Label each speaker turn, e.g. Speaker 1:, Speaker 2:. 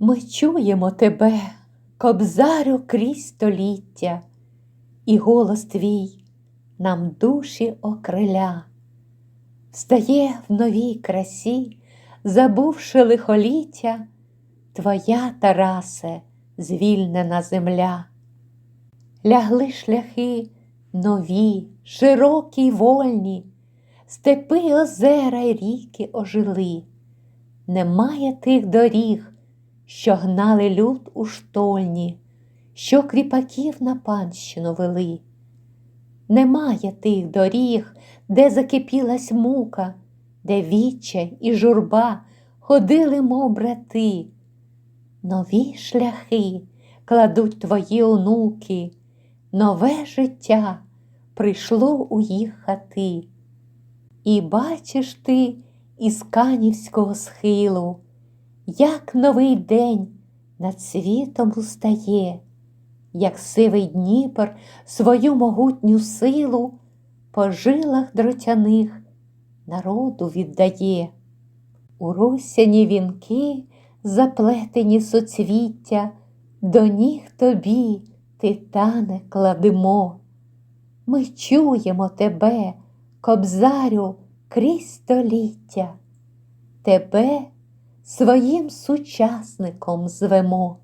Speaker 1: Ми чуємо тебе, кобзарю крізь століття, і голос твій нам душі окриля, Встає в новій красі, забувши лихоліття, Твоя, Тарасе, звільнена земля. Лягли шляхи нові, широкі й вольні, степи, озера й ріки ожили. Немає тих доріг, що гнали люд у штольні, що кріпаків на панщину вели. Немає тих доріг, де закипілась мука, де відчай і журба ходили, мов брати. Нові шляхи кладуть твої онуки, нове життя прийшло у їх хати. І бачиш ти із канівського схилу, як новий день над світом устає, як сивий Дніпр свою могутню силу по жилах дротяних народу віддає. У росяні вінки заплетені соцвіття, до ніг тобі, титане, кладемо. Ми чуємо тебе, кобзарю, крізь століття, тебе своїм сучасником звемо.